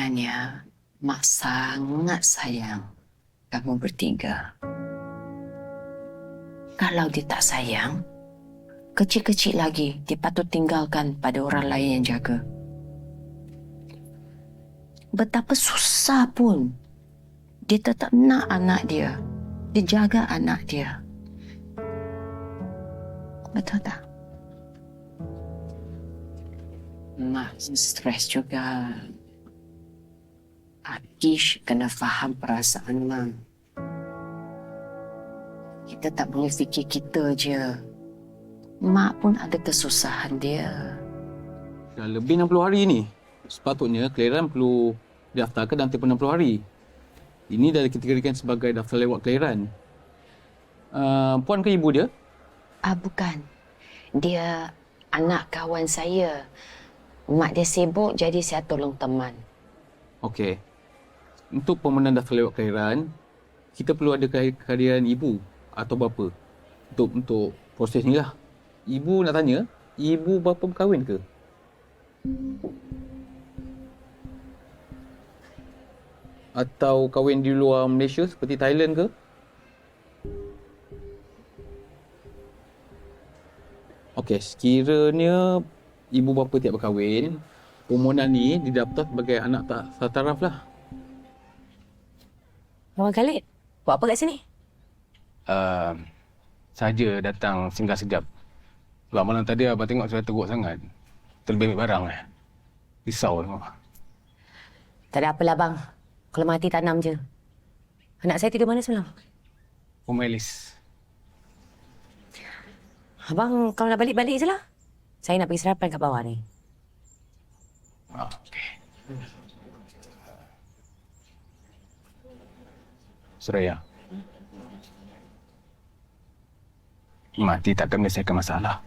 sebenarnya Mak sangat sayang kamu bertiga. Kalau dia tak sayang, kecil-kecil lagi dia patut tinggalkan pada orang lain yang jaga. Betapa susah pun dia tetap nak anak dia. Dia jaga anak dia. Betul tak? Mak stres juga. Akish kena faham perasaan Mak. Kita tak boleh fikir kita je. Mak pun ada kesusahan dia. Dah lebih 60 hari ni. Sepatutnya kelahiran perlu daftarkan dalam tempoh 60 hari. Ini dah dikategorikan sebagai daftar lewat kelahiran. Uh, puan ke ibu dia? Ah bukan. Dia anak kawan saya. Mak dia sibuk jadi saya tolong teman. Okey. Untuk pemenang daftar lewat kelahiran, kita perlu ada kehad- kehadiran ibu atau bapa untuk untuk proses ni lah. Ibu nak tanya, ibu bapa berkahwin ke? Atau kahwin di luar Malaysia seperti Thailand ke? Okey, sekiranya ibu bapa tidak berkahwin, permohonan ni didaftar sebagai anak tak setaraf lah. Abang Khalid, buat apa kat sini? Uh, saja datang singgah sekejap. Sebab malam tadi abang tengok saya teruk sangat. Terlebih ambil barang eh. Risau tengok. Tak ada apalah bang. Kalau mati tanam je. Anak saya tidur mana semalam? Formalis. Abang kalau nak balik-balik je lah. Saya nak pergi sarapan kat bawah ni. Ah, okey. Suraya. Mati takkan menyelesaikan masalah.